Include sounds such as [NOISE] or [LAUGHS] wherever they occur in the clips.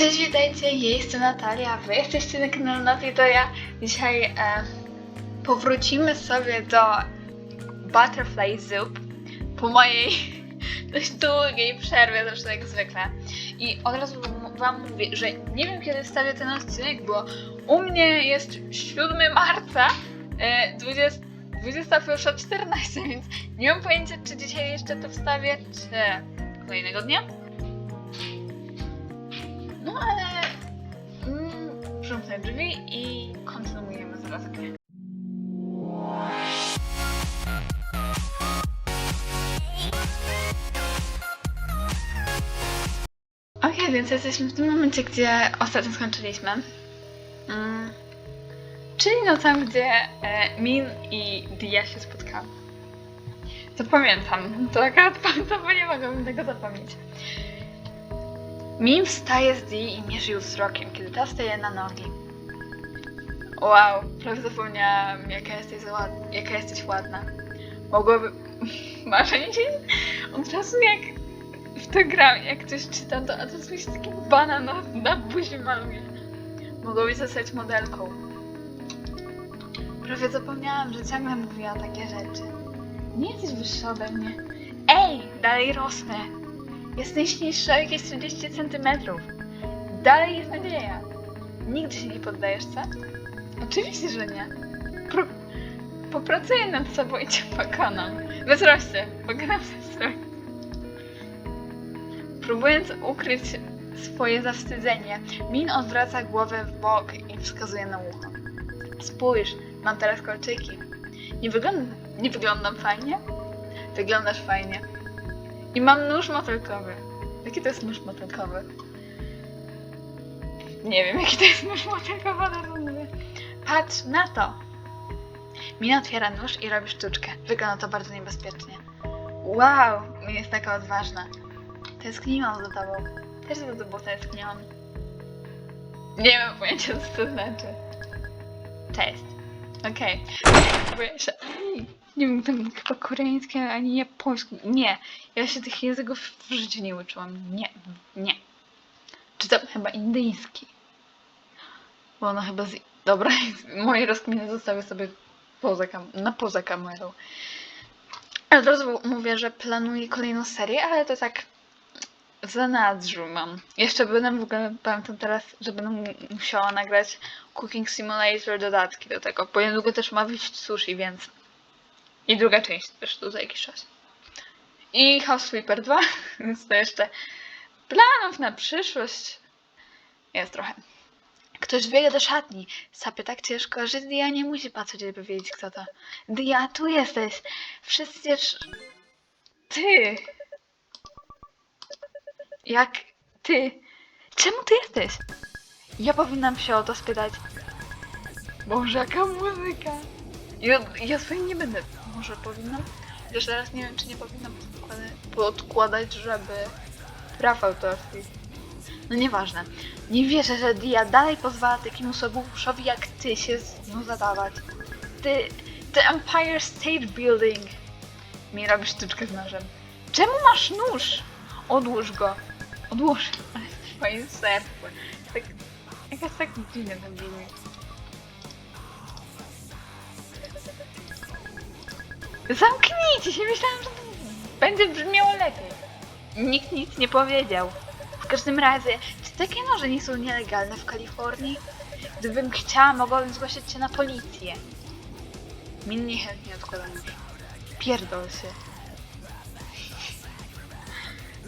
Cześć, witajcie, jestem Natalia, wy jesteście na kanale Natalia, to ja. Dzisiaj e, powrócimy sobie do Butterfly Soup po mojej [LAUGHS] dość długiej przerwie, zresztą jak zwykle. I od razu wam mówię, że nie wiem kiedy wstawię ten odcinek, bo u mnie jest 7 marca, e, 20, 21.14, więc nie mam pojęcia, czy dzisiaj jeszcze to wstawię, czy kolejnego dnia. No ale mm, przymknę drzwi i kontynuujemy zaraz grę. Okej, więc jesteśmy w tym momencie, gdzie ostatnio skończyliśmy. Mm. Czyli no tam, gdzie e, Min i Dia się spotkały. To pamiętam. To akurat [LAUGHS] pamiętam, bo nie mogłabym tego zapomnieć. Min wstaje z Dee i mierzy ją wzrokiem, kiedy ta staje na nogi. Wow, prawie zapomniałam, jaka jesteś, ład... jaka jesteś ładna. Mogłoby... [LAUGHS] Marzenie od razu jak w to gram, jak ktoś czyta, to od razu mi się taki banan na, na buzi maluje. Mogłoby zostać modelką. Prawie zapomniałam, że ciągle mówiła takie rzeczy. Nie jesteś wyższa ode mnie. Ej, dalej rosnę. Jest najśniejsza jakieś 30 centymetrów. Dalej jest nadzieja. Nigdy się nie poddajesz, co? Oczywiście, że nie. Pro... Popracuję nad sobą i cię pokonam. Wzroście, pokonam ze strony. Próbując ukryć swoje zawstydzenie, Min odwraca głowę w bok i wskazuje na ucho. Spójrz, mam teraz kolczyki. Nie, wygląda... nie wyglądam fajnie? Wyglądasz fajnie. I mam nóż motylkowy. Jaki to jest nóż motylkowy? Nie wiem, jaki to jest nóż motylkowy, ale mówię. Patrz na to! Mina otwiera nóż i robi sztuczkę. Wygląda to bardzo niebezpiecznie. Wow, Mina jest taka odważna. Tęskniłam za tobą. Też za tobą tęskniłam. Nie mam pojęcia, co to znaczy. Cześć. Okej. Się... Nie tam chyba koreański, ani japoński. Nie. Ja się tych języków w życiu nie uczyłam. Nie. Nie. Czytam chyba indyjski. Bo ono chyba z... Dobra, [LAUGHS] moje rozkminy zostawię sobie poza na poza kamerą. Od razu mówię, że planuję kolejną serię, ale to tak w zanadrzu mam. Jeszcze będę w ogóle, pamiętam teraz, że będę mu- musiała nagrać Cooking Simulator dodatki do tego, bo niedługo też ma wyjść sushi, więc... I druga część też tu za jakiś czas. I House Flipper 2, [LAUGHS] więc to jeszcze planów na przyszłość jest trochę. Ktoś biega do szatni, sapie tak ciężko, że Dia nie musi patrzeć, żeby wiedzieć kto to. Dia, tu jesteś! Przecież... Ty! Jak ty? Czemu ty jesteś? Ja powinnam się o to spytać. Boże, jaka muzyka! Ja, ja swoim nie będę. Może powinnam? Chociaż teraz nie wiem, czy nie powinnam podkładać, podkładać żeby praw autorskich. No nieważne. Nie wierzę, że Dia dalej pozwala takiemu sobuszowi jak ty się z zadawać. Ty, ty Empire State Building. Mi robisz sztuczkę z nożem. Czemu masz nóż? Odłóż go. Odłóż. [LAUGHS] Ale swoje serce. Tak, jakaś tak dziwna to brzmi. Zamknijcie się, myślałam, że to będzie brzmiało lepiej. Nikt nic nie powiedział. W każdym razie, czy takie noże nie są nielegalne w Kalifornii? Gdybym chciała, mogłabym zgłosić się na policję. Min niechętnie odkłada. Pierdol się.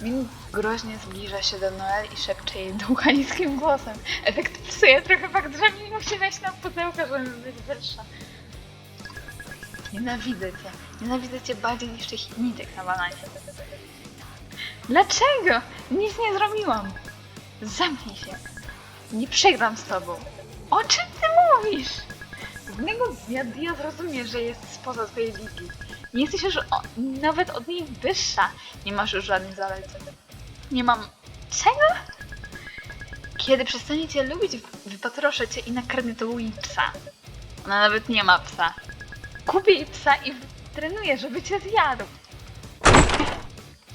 Min groźnie zbliża się do Noel i szepcze jej długa niskim głosem. Efekt psuje trochę fakt, że Min musi wejść na pudełko, żeby być wyższa. Nienawidzę cię. Nienawidzę cię bardziej niż tych nitek na bananie. Dlaczego? Nic nie zrobiłam. Zamknij się. Nie przegram z tobą. O czym ty mówisz? Pewnego dnia Dia zrozumie, że jest spoza twojej ligi. Nie jesteś już o, nawet od niej wyższa. Nie masz już żadnych zalet. Nie mam... Czego? Kiedy przestanie cię lubić, wypatroszę cię i nakarmię to jej psa. Ona nawet nie ma psa. Kupię psa i trenuję, żeby cię zjadł.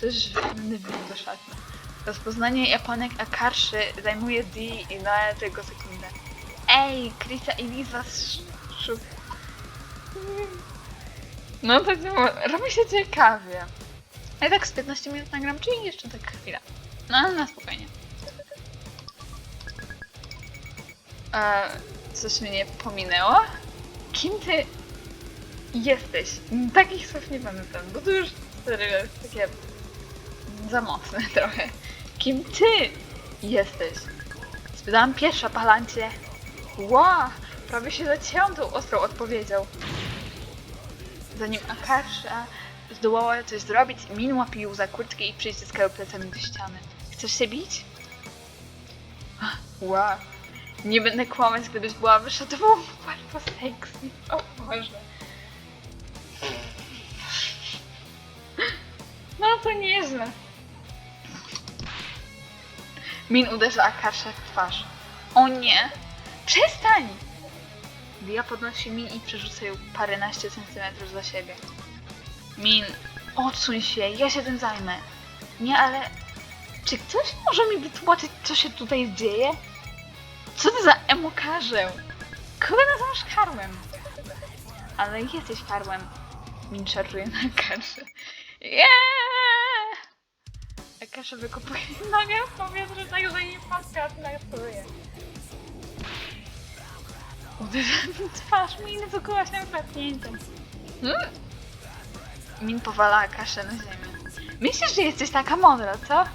Jest żywny wróg do szatni. Rozpoznanie Japonek Akarszy zajmuje D i na tego sekundę. Ej, Krisa i Liza szuk. No to robi się ciekawie. A i tak z 15 minut nagram, czyli jeszcze tak chwila. No ale na spokojnie. E, coś mnie pominęło? Kim ty jesteś? Takich słów nie pamiętam, bo to już serio jest takie za mocne [LAUGHS] trochę. Kim ty jesteś? Spytałam pierwsza palancie. Ła, prawie się zacięłam tą ostrą odpowiedzią. Zanim Akasha zdołała coś zrobić, Min łapił za kurtkę i przyciskał plecami do ściany. Chcesz się bić? [GASPS] Ła, nie będę kłamać, gdybyś była wyższa, to było bardzo sexy. O Boże. To nieźle. Min uderza Akaszę w twarz. O nie! Przestań! Dia podnosi Min i przerzuca ją paręnaście centymetrów za siebie. Min, odsuń się, ja się tym zajmę. Nie, ale... Czy ktoś może mi wytłumaczyć, co się tutaj dzieje? Co to za emokarzeł? Kogo nazywasz karłem? Ale jesteś karłem. Min szarżuje na kaszę. Yeah! [LAUGHS] A kasza wykopuje nogę w powietrze, tak że jej paska odlatuje. Uderza mi twarz, Min wykuła się klepnięciem. Hmm? Min powala kaszę na ziemię. Myślisz, że jesteś taka mądra, co?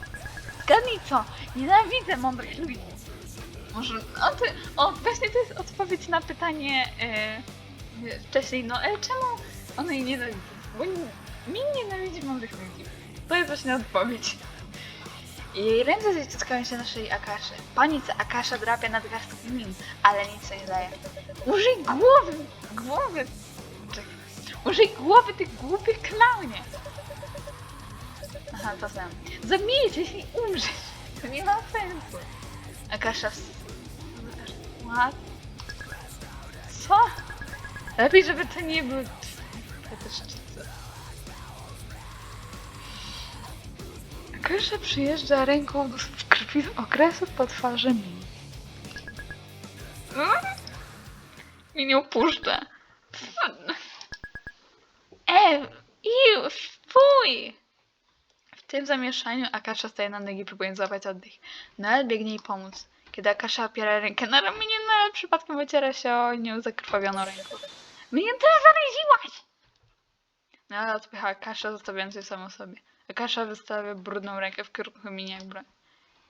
Zgadnij co? Nienawidzę mądrych ludzi. Może, o, ty, o, właśnie to jest odpowiedź na pytanie e, wcześniej, no, ale czemu ona jej nienawidzi? Bo mi nienawidzi mądrych ludzi. To jest właśnie odpowiedź. Jej ręce zaciskają się na szyi Akaszy. Panica Akasza drapia nad garstką min, ale nic nie daje. Użyj głowy! Głowy! Użyj głowy, ty głupie klaunie! Aha, to znam. Zabijcie się i umrzeć! To nie ma sensu. Akasza w... What? Co? Lepiej, żeby to nie był... Akasza przyjeżdża ręką do w krwi z okresów po twarzy mi. Mi nie opuszcza. E, iu, fuj! W tym zamieszaniu Akasza staje na nogi, próbując złapać oddech. Noel biegnie jej pomóc. Kiedy Akasza opiera rękę na ramieniu, Noel przypadkiem wyciera się o nią zakrwawioną ręką. Mnie też zawiedziłaś! Noel odpycha Akasza, zostawiając ją samą sobie. Akasza wystawia brudną rękę w kierunku Minia jak broń.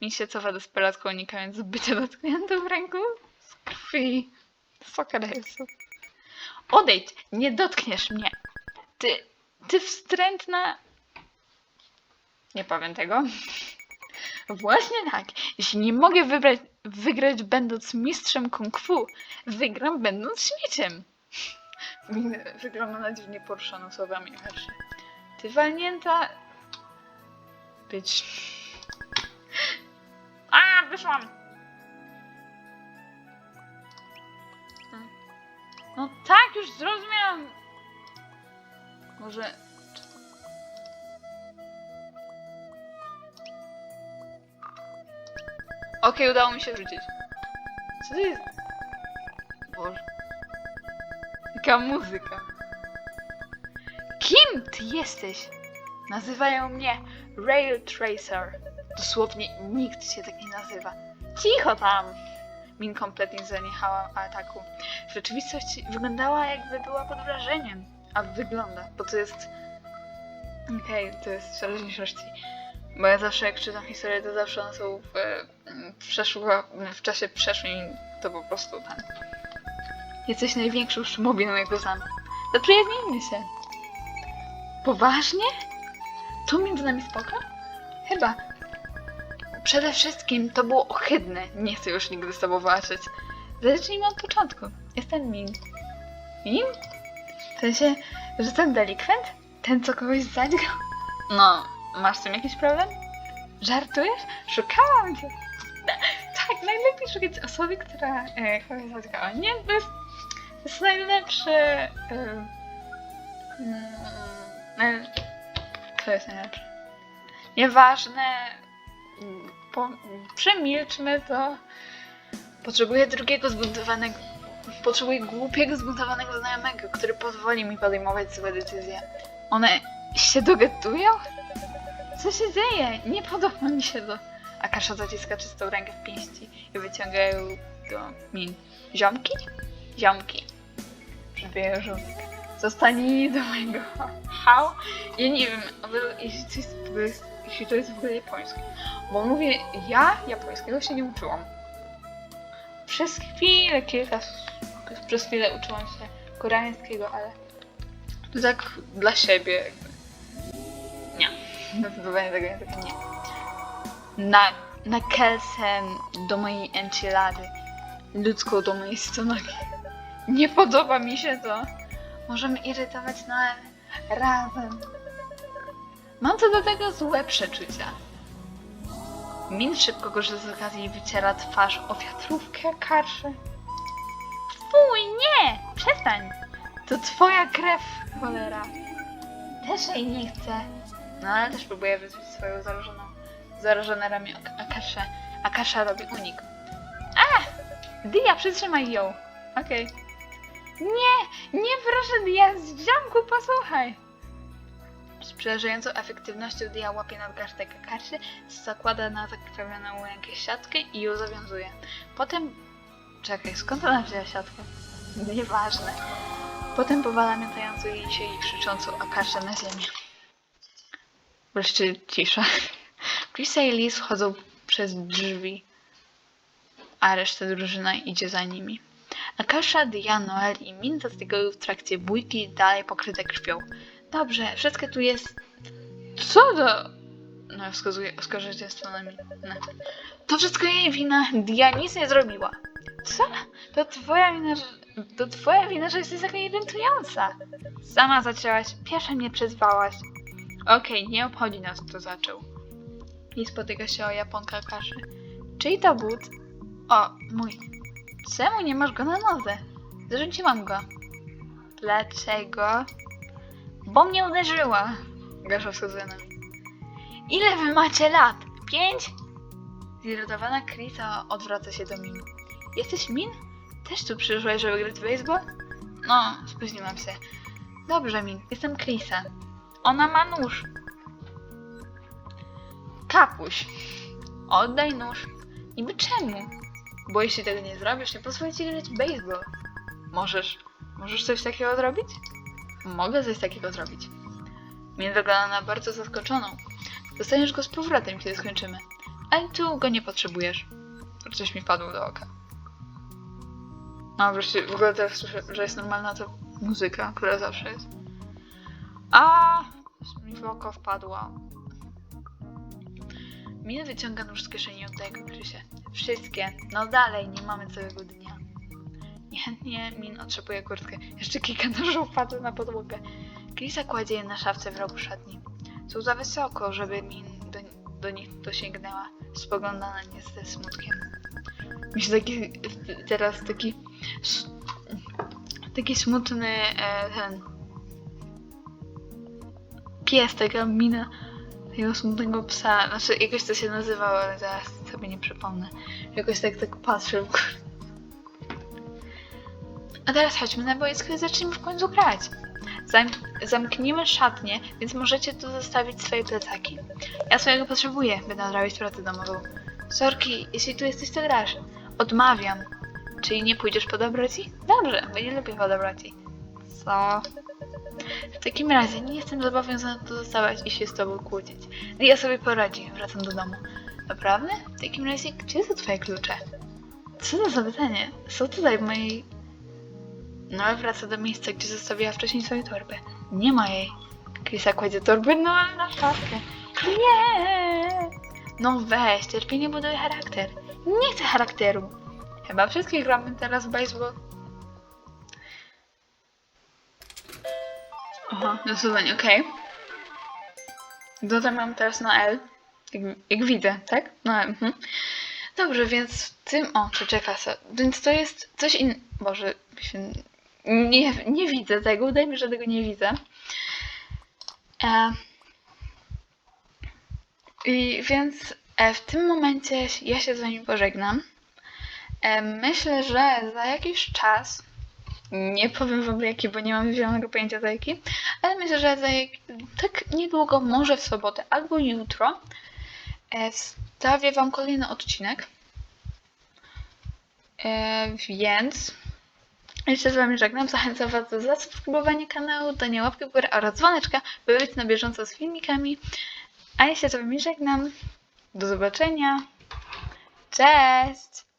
Min się cofa desperacko, unikając bycia dotkniętą w ręku z krwi. Sokaresu. Odejdź! Nie dotkniesz mnie! Ty, ty wstrętna... Nie powiem tego. Właśnie tak. Jeśli nie mogę wybrać, wygrać będąc mistrzem kung fu, wygram będąc śmieciem. Min wygląda na dziwnie poruszoną słowami. Ty walnięta... A, wyszłam! No tak, już zrozumiałam. Może... Okej, udało mi się wrócić. Co to jest? Boże. Jaka muzyka. Kim ty jesteś? Nazywają mnie Rail Tracer. Dosłownie nikt się tak nie nazywa. Cicho tam! Min kompletnie zaniechała ataku. W rzeczywistości wyglądała jakby była pod wrażeniem. A wygląda, bo to jest... Okej, to jest w teraźniejszości. Bo ja zawsze jak czytam historię, to zawsze one są w, w, w czasie przeszłym to po prostu ten... Jesteś największą szmobiną jak znam. Zaprzyjaźnijmy się. Poważnie? Tu między nami spoko? Chyba. Przede wszystkim to było ohydne. Nie chcę już nigdy z tobą walczyć. Zacznijmy od początku. Jestem Min. Min? W sensie, że ten delikwent? Ten, co kogoś zadźgał? No, masz z tym jakiś problem? Żartujesz? Szukałam cię. [LAUGHS] Tak, najlepiej szukać osoby, która e, kogoś. Nie, to jest, to jest najlepszy... E, mm, e, to jest najlepsze. Nieważne, po... przemilczmy to. Potrzebuję drugiego zbuntowanego... Potrzebuję głupiego, zbuntowanego znajomego, który pozwoli mi podejmować złe decyzje. One się dogadują? Co się dzieje? Nie podoba mi się to. A Kasza zaciska czystą rękę w pięści i wyciągają do min. Ziomki? Ziomki. Przybiję żółtek. Zostanij do mojego hał. Ja nie wiem, jeśli to jest jeśli to jest w ogóle japońskie. Bo mówię, ja japońskiego się nie uczyłam. Przez chwilę, kilka, przez chwilę uczyłam się koreańskiego, ale to tak dla siebie jakby. Nie, zdecydowanie tego języka nie. Na, na kelsen do mojej enchilady, ludzką do mojej stomaki. Nie podoba mi się to. Możemy irytować na razem. Mam co do tego złe przeczucia. Min szybko korzysta z okazji i wyciera twarz o wiatrówkę karszy. Fuj, nie! Przestań! To twoja krew, cholera. Też jej nie chcę. No ale też próbuję wyzwać swoją zarażoną, zarażone ramię Ak- Akaszę. Akasza robi unik. A! Dia, przytrzymaj ją. Okej. Nie, nie proszę Dia, z ziomku, posłuchaj. Z przerażającą efektywnością Dia łapie nadgarstek Akaszy, zakłada na zakrwawioną rękę siatkę i ją zawiązuje. Potem... Czekaj, skąd ona wzięła siatkę? Nieważne. Potem powala miotającą jej się i krzyczącą Akaszę na ziemię. Wreszcie cisza. Krisa i Liz wchodzą przez drzwi, a reszta drużyna idzie za nimi. Akasha, Dia, Noel i Min zastygają w trakcie bójki dalej pokryte krwią. Dobrze, wszystko tu jest... Co to? No, wskazuje, oskarżycie stronę Min. No. To wszystko jej wina. Dia nic nie zrobiła. Co? To twoja wina, że... To twoja wina, że jesteś taka irytująca. Sama zaczęłaś, pierwsza mnie przyzwałaś. Okej, nie obchodzi nas, kto zaczął. I spotyka się o Japonka Kaszy. Czyj to but? O, mój. Czemu nie masz go na nodze? Zrzuciłam go. Dlaczego? Bo mnie uderzyła. Gasza wskazuje na mnie. Ile wy macie lat? Pięć? Zirytowana Krisa odwraca się do Min. Jesteś Min? Też tu przyszłaś, żeby grać w baseball? No, spóźniłam się. Dobrze, Min. Jestem Krisa. Ona ma nóż. Kapuś. Oddaj nóż. Niby czemu? Bo jeśli tego nie zrobisz, nie pozwolę ci grać w baseball. Możesz. Możesz coś takiego zrobić? Mogę coś takiego zrobić. Min wygląda na bardzo zaskoczoną. Dostaniesz go z powrotem, kiedy skończymy. Ale tu go nie potrzebujesz. Coś mi padło do oka. No wreszcie, w ogóle teraz słyszę, że jest normalna to muzyka, która zawsze jest. A mi w oko wpadła. Min wyciąga nóż z kieszeni od tego Krysie. Wszystkie. No dalej, nie mamy całego dnia. Niechętnie Min otrzepuje kurtkę. Jeszcze kilka nożów padło na podłogę. Krisa kładzie je na szafce w rogu szatni. Są za wysoko, żeby Min do, do nich dosięgnęła. Spogląda na nie ze smutkiem. Się taki teraz taki taki smutny e, ten pies, taka mina tego smutnego psa. Znaczy, jakoś to się nazywało, ale zaraz sobie nie przypomnę. Jakoś tak, tak patrzę w górę. A teraz chodźmy na boisko i zacznijmy w końcu grać. Zam zamknijmy szatnię, więc możecie tu zostawić swoje plecaki. Ja swojego potrzebuję, by nadrobić pracę domową. Sorki, jeśli tu jesteś, to grasz. Odmawiam. Czyli nie pójdziesz po dobroci? Dobrze, nie lubię po dobroci. Co? W takim razie nie jestem zobowiązana tu zostawać i się z tobą kłócić. Ja sobie poradzi, wracam do domu. Naprawdę? W takim razie, gdzie są twoje klucze? Co za pytanie? Są tutaj w mojej... No, wraca do miejsca, gdzie zostawiła wcześniej swoje torby. Nie ma jej. Krisa kładzie torby no, na szafkę. Nie! No weź, cierpienie buduje charakter. Nie chcę charakteru. Chyba wszystkie gramy teraz w baseball. Aha, losowanie, okej. Okay. mam teraz na L. Jak, jak widzę, tak? No, mhm. Dobrze, więc w tym... O, przeczeka se. Więc to jest coś in... Boże, się... nie, nie widzę tego, udaj mi, że tego nie widzę. E... I więc E, w tym momencie ja się z wami pożegnam. E, myślę, że za jakiś czas, nie powiem wam jaki, bo nie mam zielonego pojęcia za jaki, ale myślę, że za jak, tak niedługo, może w sobotę albo jutro, wstawię wam kolejny odcinek. E, więc ja się z wami żegnam. Zachęcam was do zasubskrybowania kanału, dania łapki w górę oraz dzwoneczka, by być na bieżąco z filmikami. A ja się z wami żegnam. Do zobaczenia. Cześć!